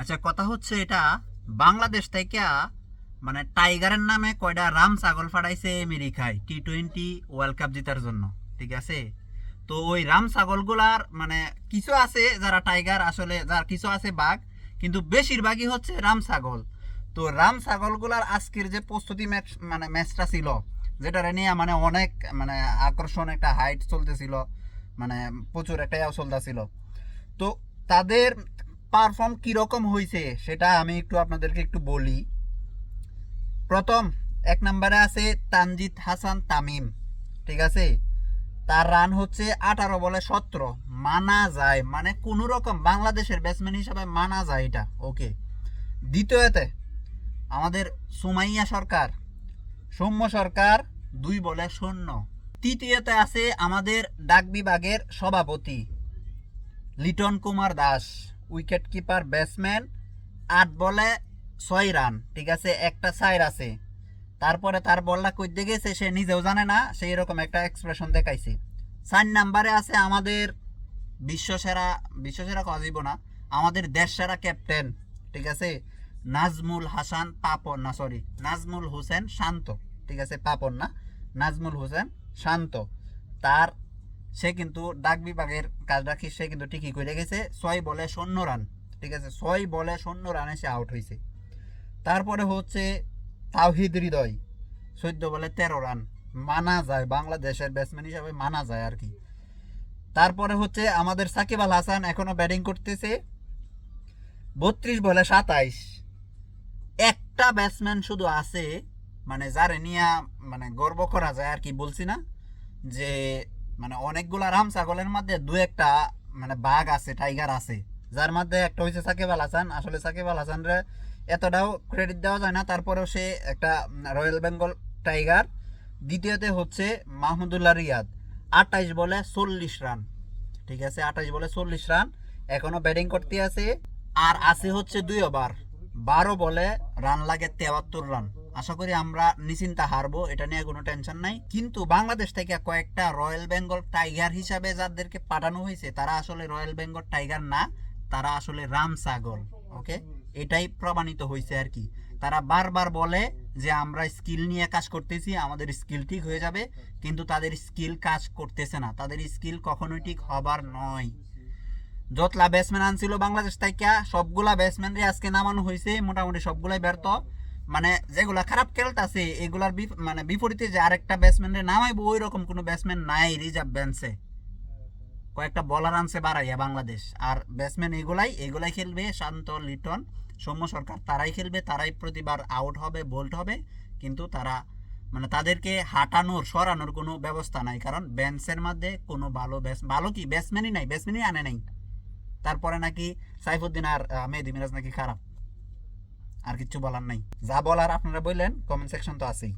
আচ্ছা কথা হচ্ছে এটা বাংলাদেশ থেকে মানে টাইগারের নামে কয়টা রাম ছাগল ফাটাইছে আমেরিকায় টি টোয়েন্টি ওয়ার্ল্ড কাপ জেতার জন্য, ঠিক আছে? তো ওই রাম ছাগলগুলার মানে কিছু আছে যারা টাইগার, আসলে যার কিছু আছে বাঘ, কিন্তু বেশিরভাগই হচ্ছে রাম ছাগল। তো রাম ছাগলগুলার আজকের যে প্রস্তুতি ম্যাচ মানে ম্যাচটা ছিল যেটা নিয়ে মানে অনেক মানে আকর্ষণ, একটা হাইট চলতেছিল মানে প্রচুর একটা ইয়াও চলতেছিল। তো তাদের পারফর্ম কীরকম হয়েছে সেটা আমি একটু আপনাদেরকে একটু বলি। প্রথম, এক নম্বরে আছে তানজিদ হাসান তামিম, ঠিক আছে? তার রান হচ্ছে আঠারো বলে সতেরো, মানা যায় মানে কোনো রকম বাংলাদেশের ব্যাটসম্যান হিসাবে মানা যায় এটা ওকে দ্বিতীয়তে, আমাদের সুমাইয়া সরকার, সৌম্য সরকার দুই বলে শূন্য। তৃতীয়তে আছে আমাদের ডাক বিভাগের সভাপতি, Liton Kumar Das. Wicket keeper, batsman, আট বলে ছয় রান, ঠিক আছে? একটা সাইড আছে। তারপরে তার বলটা কইতে গেছে, সে নিজেও জানে না সেই রকম একটা এক্সপ্রেশন দেখাইছে। চার নাম্বারে আছে আমাদের বিশ্বসেরা বিশ্বসেরা কাজিব না, আমাদের দেশ সেরা ক্যাপ্টেন ঠিক আছে? নাজমুল হাসান পাপন না সরি নাজমুল হোসেন শান্ত, ঠিক আছে? পাপন না, নাজমুল হোসেন শান্ত। তার সে কিন্তু ডাক বিভাগের কাজ রাখি, সে কিন্তু ঠিকই করে গেছে, ছয় বলে শূন্য রান, ঠিক আছে? ছয় বলে শূন্য রানে সে আউট হয়েছে তারপরে হচ্ছে তাওহিদ হৃদয়, চোদ্দ বলে তেরো রান, মানা যায়, বাংলাদেশের ব্যাটসম্যান হিসাবে মানা যায় আর কি। তারপরে হচ্ছে আমাদের সাকিব আল হাসান এখনও ব্যাটিং করতেছে, বত্রিশ বলে সাতাইশ। একটা ব্যাটসম্যান শুধু আছে মানে যারে নিয়ে মানে গর্ব করা যায় আর কি, বলছি না, যে মানে অনেকগুলা রাম ছাগলের মধ্যে দু একটা মানে বাঘ আছে টাইগার আছে, যার মধ্যে একটা হয়েছে সাকিব আল হাসান। আসলে সাকিব আল হাসানরে এতটাও ক্রেডিট দেওয়া যায় না। তারপরেও সে একটা রয়্যাল বেঙ্গল টাইগার দ্বিতীয়তে হচ্ছে মাহমুদুল্লাহ রিয়াদ। আটাইশ বলে চল্লিশ রান। ঠিক আছে আটাইশ বলে চল্লিশ রান। এখনও ব্যাটিং করতে আছে। আর আছে হচ্ছে দুই ওভার বারো বলে রান লাগে তেয়াত্তর রান। আশা করি আমরা নিশ্চিন্তা হারবো, এটা নিয়ে কোনো টেনশন নাই। কিন্তু বাংলাদেশ থেকে কয়েকটা রয়্যাল বেঙ্গল টাইগার হিসাবে যাদেরকে পাঠানো হয়েছে, তারা আসলে রয়্যাল বেঙ্গল টাইগার না, তারা আসলে রাম ছাগল ওকে এটাই প্রমাণিত হয়েছে আর কি। তারা বারবার বলে যে, আমরা স্কিল নিয়ে কাজ করতেছি, আমাদের স্কিল ঠিক হয়ে যাবে। কিন্তু তাদের স্কিল কাজ করতেছে না। তাদের স্কিল কখনোই ঠিক হবার নয়। যতলা ব্যাটসম্যান আনছিল বাংলাদেশ থেকে, সবগুলা ব্যাটসম্যানরে আজকে নামানো হয়েছে, মোটামুটি সবগুলাই ব্যর্থ। মানে যেগুলা খারাপ খেলতে আছে এগুলার মানে বিপরীতে যে আরেকটা ব্যাটসম্যানরে নামাইবো ওই রকম কোনো ব্যাটসম্যান নাই রিজার্ভ বেঞ্চে কয়েকটা বলার আনছে বাড়াইয়া বাংলাদেশ। আর ব্যাটসম্যান এগুলাই এগুলাই খেলবে শান্ত, লিটন, সৌম্য সরকার। তারাই খেলবে, তারাই প্রতিবার আউট হবে বোল্ট হবে। কিন্তু তারা মানে তাদেরকে হাঁটানোর, সরানোর কোনো ব্যবস্থা নাই। কারণ বেঞ্চের মধ্যে কোনো ভালো ব্যাস ভালো কি? ব্যাটসম্যানই নাই ব্যাটসম্যানই আনে নাই। তারপরে নাকি সাইফুদ্দিন আর মেহেদি মিরাজ নাকি খারাপ। আর কিছু বলার নাই। যা বলার আপনারা বললেন কমেন্ট সেকশন তো আছেই।